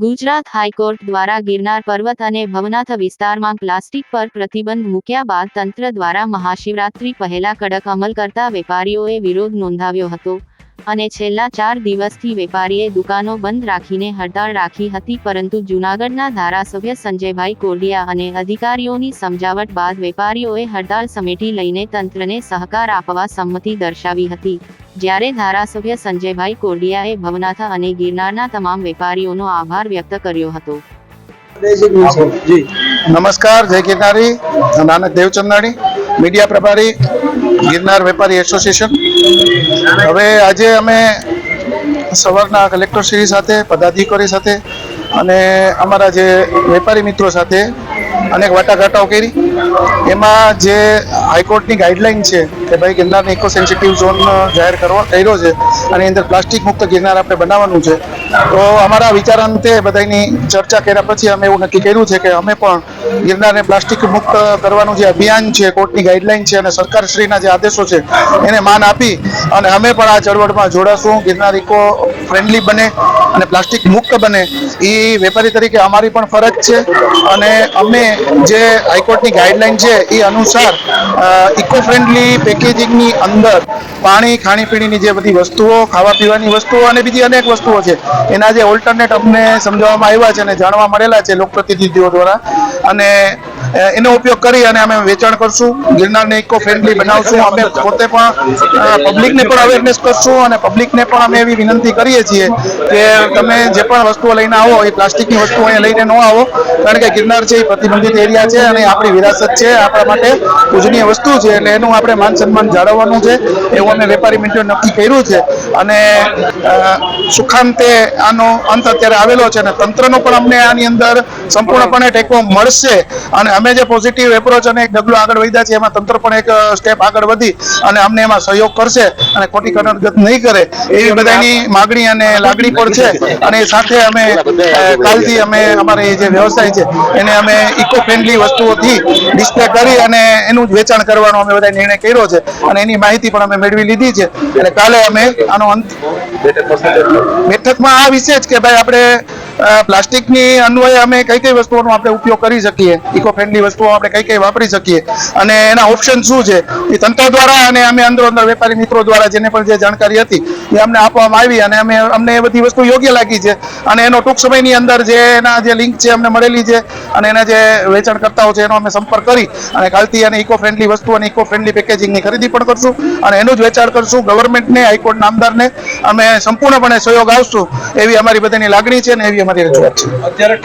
Gujarat high court દ્વારા ગિરનાર પર્વત અને ભવનાથ વિસ્તારમાં પ્લાસ્ટિક પર પ્રતિબંધ મૂક્યા બાદ તંત્ર દ્વારા મહાશિવરાત્રી પહેલા કડક અમલ કરતા વેપારીઓએ વિરોધ નોંધાવ્યો હતો. અને છેલ્લા ચાર દિવસથી વેપારીએ દુકાનો બંધ રાખીને હડતાળ રાખી હતી પરંતુ જૂનાગઢના ધારાસભ્ય સંજયભાઈ કોરડિયા અને અધિકારીઓની સમજાવટ બાદ વેપારીઓએ હડતાળ સમેટી લઈને તંત્રને સહકાર આપવા સંમતિ દર્શાવી હતી. જ્યારે ધારાસભ્ય સંજયભાઈ કોરડિયાએ ભવનાથ અને ગિરનારના તમામ વેપારીઓનો આભાર વ્યક્ત કર્યો હતો. નમસ્કાર જય ગિરનારી. નાનક દેવચંદાણી મીડિયા પ્રભારી ગિરનાર વેપારી એસોસિએશન. હવે આજે અમે સવારના કલેક્ટરશ્રી સાથે, પદાધિકારી સાથે અને અમારા જે વેપારી મિત્રો સાથે અનેક વાટાઘાટાઓ કરી. એમાં જે હાઈકોર્ટની ગાઈડલાઈન છે કે ભાઈ ગિરનારને ઇકો સેન્સિટિવ ઝોન જાહેર કરવા કર્યો છે અને અંદર પ્લાસ્ટિક મુક્ત ગિરનાર આપણે બનાવવાનું છે તો અમારા વિચાર અંતે બધાની ચર્ચા કર્યા પછી અમે એવું નક્કી કર્યું છે કે અમે પણ ગિરનારને પ્લાસ્ટિક મુક્ત કરવાનું જે અભિયાન છે, કોર્ટની ગાઈડલાઈન છે અને સરકારશ્રીના જે આદેશો છે, એને માન આપી અને અમે પણ આ ચળવળમાં જોડાશું. ગિરનાર ઇકો ફ્રેન્ડલી બને અને પ્લાસ્ટિક મુક્ત બને. એ વેપારી તરીકે અમારી પણ ફરજ છે અને અમે જે હાઈકોર્ટની ગાઈડલાઈન છે એ અનુસાર ઇકો ફ્રેન્ડલી પેકેજિંગની અંદર પાણી, ખાણીપીણીની જે બધી વસ્તુઓ ખાવા પીવાની વસ્તુઓ અને બીજી અનેક વસ્તુઓ છે એના જે ઓલ્ટરનેટ અમને સમજાવવામાં આવ્યા છે અને જાણવા મળેલા છે લોકપ્રતિનિધિઓ દ્વારા. અને એનો ઉપયોગ કરી અને અમે વેચાણ કરશું. ગિરનારને ઇકો ફ્રેન્ડલી બનાવશું. અમે પોતે પણ પબ્લિકને પણ અવેરનેસ કરશું અને પબ્લિકને પણ અમે એવી વિનંતી કરીએ છીએ કે તમે જે પણ વસ્તુઓ લઈને આવો, એ પ્લાસ્ટિકની વસ્તુઓ અહીંયા લઈને ન આવો, કારણ કે ગિરનાર છે એ પ્રતિબંધિત એરિયા છે અને આપણી વિરાસત છે, આપણા માટે પૂજનીય વસ્તુ છે એટલે એનું આપણે માન સન્માન જાળવવાનું છે. એવું અમે વેપારી મિત્રોએ નક્કી કર્યું છે. અને સુખાંતે આનો અંત અત્યારે આવેલો છે અને તંત્રનો પણ અમને આની અંદર સંપૂર્ણપણે ટેકો મળશે. અને અમે જે પોઝિટિવ એપ્રોચ અને એક ડગલું આગળ વધ્યા છે એમાં તંત્ર પણ એક સ્ટેપ આગળ વધી અને અમને એમાં સહયોગ કરશે અને ખોટી કનડગત નહીં કરે એવી બધાની માગણી અને લાગણી પણ છે. અને સાથે અમે કાલથી અમે અમારે જે વ્યવસાય છે એને અમે ઇકો ફ્રેન્ડલી વસ્તુઓથી ડિસ્પ્લે કરી અને એનું જ વેચાણ કરવાનો અમે બધા નિર્ણય કર્યો છે અને એની માહિતી પણ અમે મેળવી લીધી છે. એટલે કાલે અમે આનો અંત બેઠકમાં આ વિશે જ કે ભાઈ આપણે પ્લાસ્ટિકની અન્વયે અમે કઈ કઈ વસ્તુઓનો આપણે ઉપયોગ કરી શકીએ ઇકો ફ્રેન્ડલી વસ્તુઓ આપણે કઈ કઈ વાપરી શકીએ અને એના ઓપ્શન શું છે? એ તંત્ર દ્વારા અને અમે અંદર અંદર વેપારી મિત્રો દ્વારા જેને પણ જે જાણકારી હતી એ અમને આપવામાં આવી અને અમે અમને એ બધી વસ્તુ યોગ્ય લાગી છે અને એનો ટૂંક સમયની અંદર જે એના જે લિંક છે અમને મળેલી છે અને એના જે વેચાણકર્તાઓ છે એનો અમે સંપર્ક કરી અને કાલથી અને ઇકો ફ્રેન્ડલી વસ્તુ અને ઇકો ફ્રેન્ડલી પેકેજિંગની ખરીદી પણ કરશું અને એનું જ વેચાણ કરશું ગવર્મેન્ટને હાઈકોર્ટના આમદારને અમે સંપૂર્ણપણે સહયોગ આવશું એવી અમારી બધાની લાગણી છે અને એવી રજૂઆત છે. અત્યારે